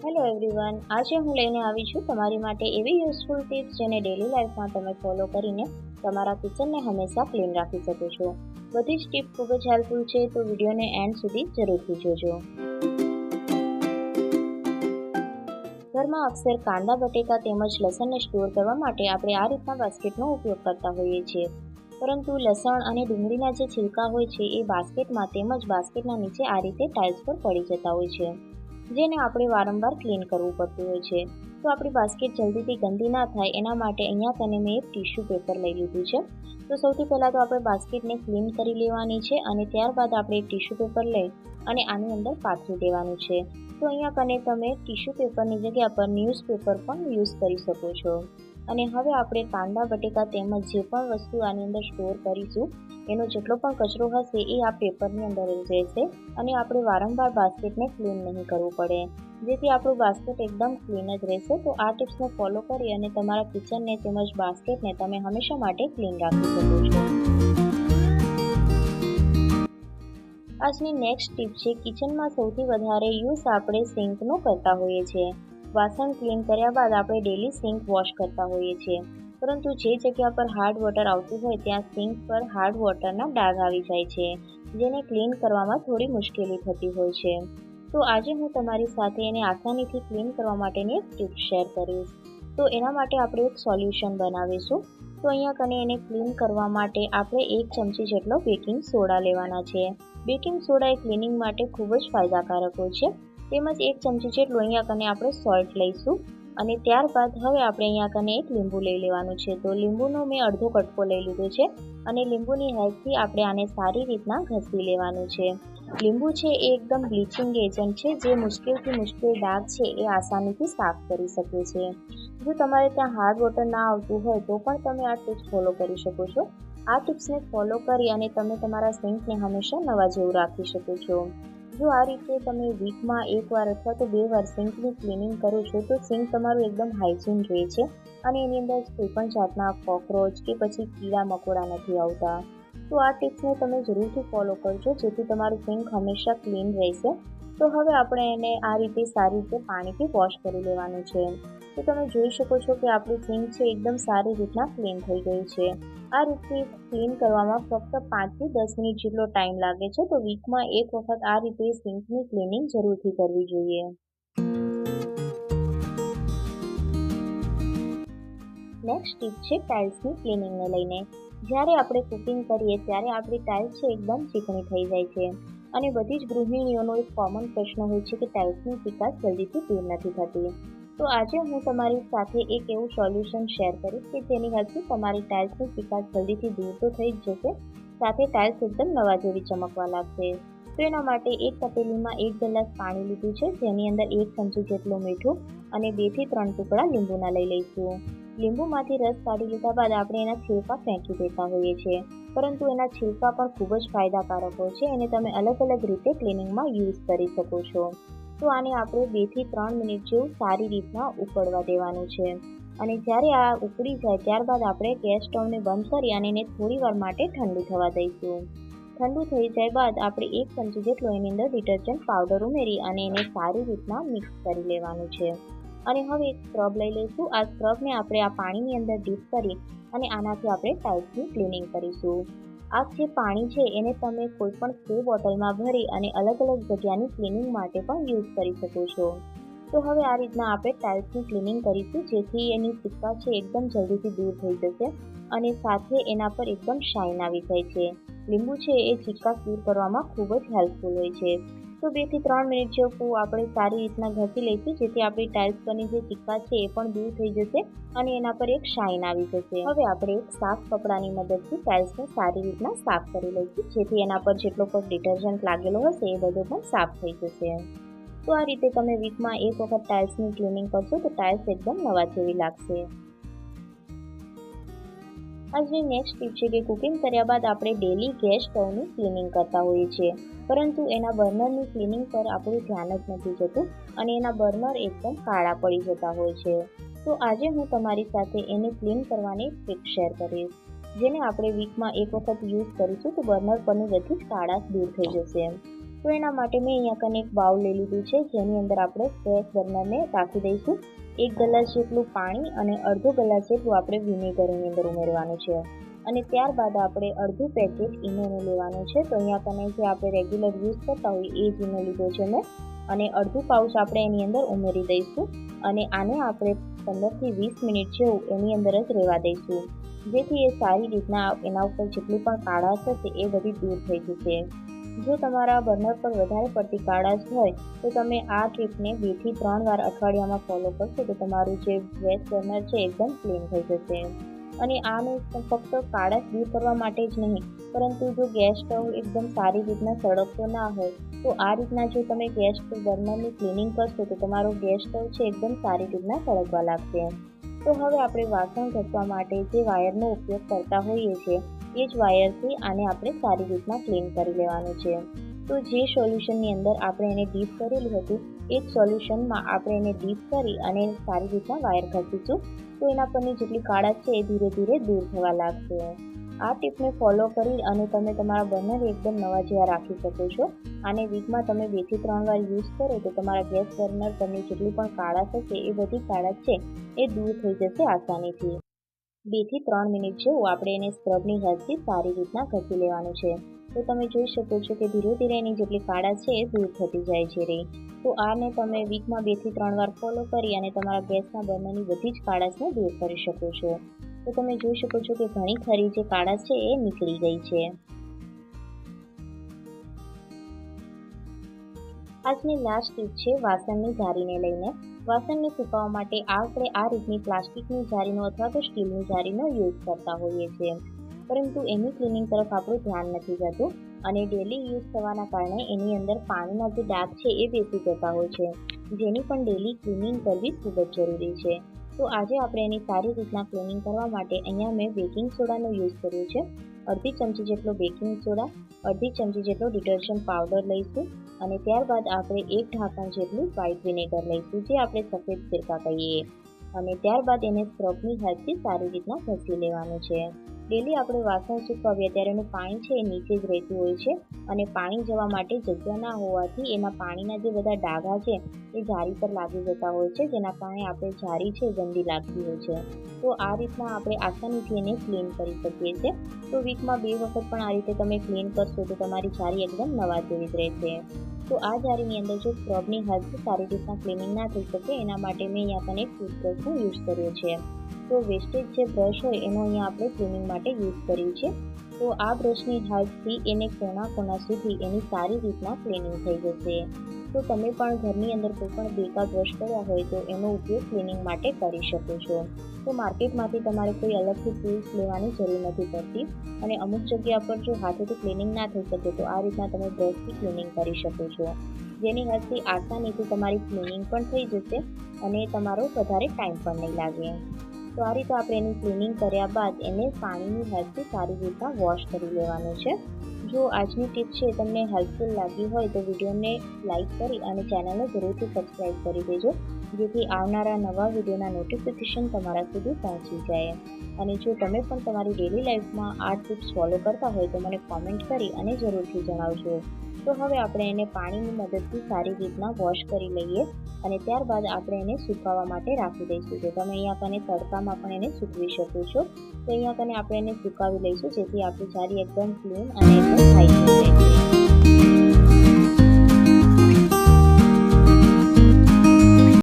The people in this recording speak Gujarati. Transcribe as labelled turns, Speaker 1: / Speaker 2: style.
Speaker 1: હેલો એવરીવન આજે હું લઈને આવી છું તમારી માટે એવી યુઝફુલ ટિપ્સ જેને ડેલી લાઈફમાં તમે ફોલો કરીને તમારા કિચનને હંમેશા ક્લીન રાખી શકો છો. બધી જ ટીપ ખૂબ જ હેલ્પફુલ છે, તો વિડીયોને એન્ડ સુધી જરૂરથી જોજો. ઘરમાં અક્ષર કાંદા, બટેકા તેમજ લસણને સ્ટોર કરવા માટે આપણે આ રીતના બાસ્કેટનો ઉપયોગ કરતા હોઈએ છીએ. પરંતુ લસણ અને ડુંગળીના જે છિલકા હોય છે, એ બાસ્કેટમાં તેમજ બાસ્કેટના નીચે આ રીતે ટાઇલ્સ પર પડી જતા હોય છે. જેને આપણે વારંવાર ક્લીન કરવું પડતું હોય છે. તો આપણી બાસ્કેટ જલ્દીથી ગંદી ના થાય એના માટે અહીંયા તને મેં એક ટીશ્યુ પેપર લઈ લીધું છે. તો સૌથી પહેલાં તો આપણે બાસ્કેટને ક્લીન કરી લેવાની છે અને ત્યારબાદ આપણે એક ટીશ્યુ પેપર લઈ અને આની અંદર પાથરી દેવાનું છે. તો અહીંયા કને તમે ટીશ્યુ પેપરની જગ્યા પર ન્યૂઝપેપર પણ યુઝ કરી શકો છો. અને હવે આપણે કાંદા બટેકા તેમજ જે પણ વસ્તુ આની અંદર સ્ટોર કરીશું, એનો જેટલો પણ કચરો હશે એ આ પેપરની અંદર રહેશે અને આપણે વારંવાર બાસ્કેટને ક્લીન નહીં કરવું પડે. જેથી આપણું બાસ્કેટ એકદમ ક્લીન જ રહેશે, તો આ ટિપ્સને ફોલો કરી અને તમારા કિચનને તેમજ બાસ્કેટને તમે હંમેશા માટે ક્લીન રાખી શકો છો. આજની નેક્સ્ટ ટીપ છે કિચનમાં સૌથી વધારે યુઝ આપણે સિંકનો કરતા હોઈએ છીએ. વાસણ ક્લીન કર્યા બાદ આપણે ડેલી સિંક વોશ કરતા હોઈએ છીએ. પરંતુ જે જગ્યા પર હાર્ડ વોટર આવતું હોય ત્યાં સિંક પર હાર્ડ વોટરના ડાઘ આવી જાય છે, જેને ક્લીન કરવામાં થોડી મુશ્કેલી થતી હોય છે. તો આજે હું તમારી સાથે એને આસાનીથી ક્લીન કરવા માટેની એક ટીપ શેર કરીશ. તો એના માટે આપણે એક સોલ્યુશન બનાવીશું. તો અહીંયા કને એને ક્લીન કરવા માટે આપણે એક ચમચી જેટલો બેકિંગ સોડા લેવાના છે. બેકિંગ સોડા એ ક્લિનિંગ માટે ખૂબ જ ફાયદાકારક હોય છે. તેમજ એક ચમચી જેટલું અહીંયા કને આપણે સોલ્ટ લઈશું. અને ત્યારબાદ હવે આપણે અહીંયા કને એક લીંબુ લઈ લેવાનું છે. તો લીંબુનો મેં અડધો કટકો લઈ લીધો છે અને લીંબુની હેલ્પથી આપણે આને સારી રીતના ઘસી લેવાનું છે. લીંબુ છે એ એકદમ બ્લીચિંગ એજન્ટ છે, જે મુશ્કેલથી મુશ્કેલ ડાઘ છે એ આસાનીથી સાફ કરી શકે છે. જો તમારે ત્યાં હાર્ડ વોટર ના આવતું હોય તો પણ તમે આ ટિપ્સ ફોલો કરી શકો છો. આ ટિપ્સને ફોલો કરી અને તમે તમારા સિંકને હંમેશા નવા જેવું રાખી શકો છો. જો આ રીતે તમે વીકમાં એકવાર અથવા તો બે વાર સિંકની ક્લિનિંગ કરો છો, તો સિંક તમારું એકદમ હાઇજીન રહે છે. અને એની અંદર કોઈ પણ જાતના કોકરોચ કે પછી કીડા મકોડા નથી આવતા. તો આ ટિપ્સને તમે જરૂરથી ફોલો કરજો, જેથી તમારું સિંક હંમેશા ક્લીન રહેશે. તો હવે આપણે એને આ રીતે સારી રીતે પાણીથી વોશ કરી લેવાનું છે. તો તમે જોઈ શકો છો કે આપણું સિંક છે એકદમ સારી રીતના ક્લીન થઈ ગયું છે. આ રીતે ક્લીન કરવામાં ફક્ત પાંચથી દસ મિનિટ જેટલો ટાઈમ લાગે છે, તો વીકમાં એક વખત આ રીતે સિંકની ક્લિનિંગ જરૂરથી કરવી જોઈએ. નેક્સ્ટ ટીપ છે ટાઇલ્સની ક્લિનિંગને લઈને. જ્યારે આપણે કુકિંગ કરીએ, ત્યારે આપણી ટાઇલ્સ છે એકદમ ચીકણી થઈ જાય છે. અને બધી જ ગૃહિણીઓનો એક કોમન પ્રશ્ન હોય છે કે ટાઇલ્સની ચિકાસ જલ્દીથી દૂર નથી થતી. તો આજે હું તમારી સાથે એક એવું સોલ્યુશન શેર કરીશ કે જેની હેલ્પથી તમારી ટાઇલ્સની ચિકાસ જલ્દીથી દૂર તો થઈ જ જશે, સાથે ટાઇલ્સ એકદમ નવા જેવી ચમકવા લાગશે. તો એના માટે એક તપેલીમાં એક ગ્લાસ પાણી લીધું છે, જેની અંદર એક ચમચી જેટલું મીઠું અને બેથી ત્રણ ટુકડા લીંબુના લઈ લઈશું. લીંબુમાંથી રસ કાઢી લીધા બાદ આપણે એના છિલકા ફેંકી દેતા હોઈએ છીએ. પરંતુ એના છિલકા પણ ખૂબ જ ફાયદાકારક હોય છે અને તમે અલગ અલગ રીતે ક્લિનિંગમાં યુઝ કરી શકો છો. તો આને આપણે બેથી ત્રણ મિનિટ જેવું સારી રીતના ઉકળવા દેવાનું છે. અને જ્યારે આ ઉકળી જાય ત્યારબાદ આપણે ગેસ સ્ટવને બંધ કરી અને એને થોડી વાર માટે ઠંડુ થવા દઈશું. ઠંડુ થઈ જાય બાદ આપણે એક ચમચી જેટલો એની અંદર ડિટર્જન્ટ પાવડર ઉમેરી અને એને સારી રીતના મિક્સ કરી લેવાનું છે. અને હવે એક સ્ક્રબ લઈ લઈશું. આ સ્ક્રબને આપણે આ પાણીની અંદર ડીપ કરી અને આનાથી આપણે ટાઇલ્સની ક્લિનિંગ કરીશું. આ જે પાણી છે એને તમે કોઈ પણ સ્પ્રે બોટલમાં ભરી અને અલગ અલગ જગ્યાની ક્લિનિંગ માટે પણ યુઝ કરી શકો છો. તો હવે આ રીતના આપણે ટાઇલ્સની ક્લિનિંગ કરીશું, જેથી એની સિક્કા છે એકદમ જલ્દીથી દૂર થઈ જશે અને સાથે એના પર એકદમ શાઇન આવી જાય છે. લીંબુ છે એ સિક્કા દૂર કરવામાં ખૂબ જ હેલ્પફુલ હોય છે. તો બેથી ત્રણ મિનિટ જેવું આપણે સારી રીતના ઘસી લઈશું, જેથી આપણી ટાઇલ્સ પરની જે ચિક્કા છે એ પણ દૂર થઈ જશે અને એના પર એક શાઇન આવી જશે. હવે આપણે એક સાફ કપડાની મદદથી ટાઇલ્સને સારી રીતના સાફ કરી લઈશું, જેથી એના પર જેટલો પણ ડિટર્જન્ટ લાગેલો હશે એ બધો પણ સાફ થઈ જશે. તો આ રીતે તમે વીકમાં એક વખત ટાઇલ્સની ક્લિનિંગ કરશો તો ટાઇલ્સ એકદમ નવા જેવી લાગશે. આજની નેક્સ્ટ ટીપ છે કે કુકિંગ કર્યા બાદ આપણે ડેલી ગેસ સ્ટવની ક્લિનિંગ કરતા હોઈએ છીએ. પરંતુ એના બર્નરની ક્લિનિંગ પર આપણું ધ્યાન જ નથી જતું અને એના બર્નર એકદમ કાળા પડી જતા હોય છે. તો આજે હું તમારી સાથે એને ક્લીન કરવાની ટ્રીક શેર કરીશ. જેને આપણે વીકમાં એક વખત યુઝ કરીશું તો બર્નર પરની બધી જ કાળાશ દૂર થઈ જશે. તો એના માટે મેં અહીંયા કને એક બાઉલ લઈ લીધું છે. જેની અંદર આપણે ગેસ બર્નરને રાખી દઈશું. એક ગ્લાસ જેટલું પાણી અને અડધો ગ્લાસ જેટલું આપણે વિનેગર અંદર ઉમેરવાનું છે. અને ત્યારબાદ આપણે અડધું પેકેટ ઇનોનું લેવાનું છે. તો અહીંયા તમે જે આપણે રેગ્યુલર યુઝ કરતા હોય એ જ ઇનો લીધો છે મેં. અને અડધું પાઉચ આપણે એની અંદર ઉમેરી દઈશું. અને આને આપણે પંદરથી વીસ મિનિટ જેવું એની અંદર જ રહેવા દઈશું. જેથી એ સારી રીતના એના ઉપર જેટલી પણ કાળાશ હશે એ બધી દૂર થઈ જશે. જો તમારા બર્નર પર વધારે પડતી કાળાશ હોય, તો તમે આ ટ્રીપને બેથી ત્રણ વાર અઠવાડિયામાં ફોલો કરશો તો તમારું જે ગેસ બર્નર છે એકદમ ક્લીન થઈ જશે. અને આને ફક્ત કાળાશ દૂર કરવા માટે જ નહીં, પરંતુ જો ગેસ સ્ટવ એકદમ સારી રીતના સળગતો ના હોય, તો આ રીતના જો તમે ગેસ બર્નરની ક્લિનિંગ કરશો તો તમારો ગેસ સ્ટવ છે એકદમ સારી રીતના સળગવા લાગશે. તો હવે આપણે વાસણ ઘસવા માટે જે વાયરનો ઉપયોગ કરતા હોઈએ છીએ એ જ વાયરથી આને આપણે સારી રીતના ક્લીન કરી લેવાનું છે. તો જે સોલ્યુશનની અંદર આપણે એને ડીપ કરેલું હતું, એ જ સોલ્યુશનમાં આપણે એને ડીપ કરી અને સારી રીતના વાયર ઘસીશું. તો એના પરની જેટલી કાળા છે એ ધીરે ધીરે દૂર થવા લાગશે. આ ટીપને ફોલો કરી અને તમે તમારા બર્નર એકદમ નવા જેવા રાખી શકો છો. આને વીકમાં તમે બેથી ત્રણ વાર યુઝ કરો તો તમારા ગેસ બર્નર પરની જેટલી પણ કાળા હશે એ બધી કાળા છે એ દૂર થઈ જશે આસાનીથી. બેથી ત્રણ મિનિટ જેવું આપણે એને સ્ક્રબની હેલ્પથી સારી રીતના ઘસી લેવાનું છે. તો તમે જોઈ શકો છો કે ધીરે ધીરે એની જેટલી કાળા છે એ દૂર થતી જાય છે રે. તો આને તમે વીકમાં બેથી ત્રણ વાર ફોલો કરી અને તમારા ગેસના બર્નરની બધી જ કાળાશને દૂર કરી શકો છો. તો તમે જોઈ શકો છો કે ઘણી ખરી જે કાળા છે એ નીકળી ગઈ છે. આજની લાસ્ટ ટીપ છે વાસણની જારીને લઈને. વાસણને સુકાવવા માટે આપણે આ રીતની પ્લાસ્ટિકની જારીનો અથવા તો સ્ટીલની જારીનો યુઝ કરતા હોઈએ છીએ. પરંતુ એની ક્લિનિંગ તરફ આપણું ધ્યાન નથી જતું અને ડેલી યુઝ થવાના કારણે એની અંદર પાણીના જે ડાઘ છે એ બેસી જતા હોય છે, જેની પણ ડેલી ક્લિનિંગ કરવી ખૂબ જ જરૂરી છે. તો આજે આપણે એની સારી રીતના ક્લિનિંગ કરવા માટે અહીંયા મેં બેકિંગ સોડાનો યુઝ કર્યો છે. અડધી ચમચી જેટલો બેકિંગ સોડા, અડધી ચમચી જેટલો ડિટર્જન્ટ પાવડર લઈશું. અને ત્યારબાદ આપણે એક ઢાંકણ જેટલું વ્હાઇટ વિનેગર લઈશું, જે આપણે સફેદ સિરકા કહીએ. અને ત્યારબાદ એને સ્ક્રબની હેલ્પથી સારી રીતના ઘસી લેવાનું છે. ડેલી આપણે વાસણ સૂકવીએ ત્યારે એનું પાણી છે એ નીચે જ રહેતું હોય છે અને પાણી જવા માટે જગ્યા ના હોવાથી એના પાણીના જે બધા ડાઘા છે એ જારી પર લાગી જતા હોય છે, જેના કારણે આપણે જારી છે ગંદી લાગતી હોય છે. તો આ રીતના આપણે આસાનીથી એને ક્લીન કરી શકીએ છીએ. તો વીકમાં બે વખત પણ આ રીતે તમે ક્લીન કરશો તો તમારી જારી એકદમ નવા જેવી જ રહેશે. તો આ જારીની અંદર જો સ્ક્રબની હેલ્પથી સારી રીતના ક્લિનિંગ ના થઈ શકે, એના માટે મેં અહીંયા પણ એક ટૂથબ્રશનો યુઝ કર્યો છે. તો વેસ્ટેજ જે બ્રશ હોય એનો અહીંયા આપણે ક્લિનિંગ માટે યુઝ કર્યું છે. તો આ બ્રશની હેલ્પથી એને કોના કોના સુધી એની સારી રીતના ક્લિનિંગ થઈ જશે. તો તમે પણ ઘરની અંદર કોઈ પણ બેકા બ્રશ કર્યા હોય તો એનો ઉપયોગ ક્લિનિંગ માટે કરી શકો છો. તો માર્કેટમાંથી તમારે કોઈ અલગથી ટૂલ્સ લેવાની જરૂર નથી પડતી. અને અમુક જગ્યા પર જો હાથેથી ક્લિનિંગ ના થઈ શકે તો આ રીતના તમે બ્રશથી ક્લિનિંગ કરી શકો છો. જેની હેલ્પથી આસાનીથી તમારી ક્લિનિંગ પણ થઈ જશે અને તમારો વધારે ટાઈમ પણ નહીં લાગે. તો આપણે એનું ક્લિનિંગ કર્યા બાદ એને પાણીની હેલ્પથી સારી રીતના વોશ કરી લેવાનું છે. જો આજની ટીપ છે તમને હેલ્પફુલ લાગી હોય તો વિડીયોને લાઇક કરી અને ચેનલને જરૂરથી સબસ્ક્રાઈબ કરી દેજો, જેથી આવનારા નવા વિડીયોના નોટિફિકેશન તમારા સુધી પહોંચી જાય. અને જો તમે પણ તમારી ડેલી લાઈફમાં આ ટિપ્સ ફોલો કરતા હોય તો મને કોમેન્ટ કરી અને જરૂરથી જણાવજો. તો હવે આપણે એને પાણીની મદદથી સારી રીતના વોશ કરી લઈએ અને ત્યારબાદ આપણે એને સુકાવવા માટે રાખી દઈશું. તો તમે અહીંયા કને તડકામાં પણ એને સૂકવી શકો છો, તો અહીંયા કને આપણે એને સુકાવી લઈશું, જેથી આપણી જારી એકદમ ક્લીન અને એકદમ હાઇજેનિક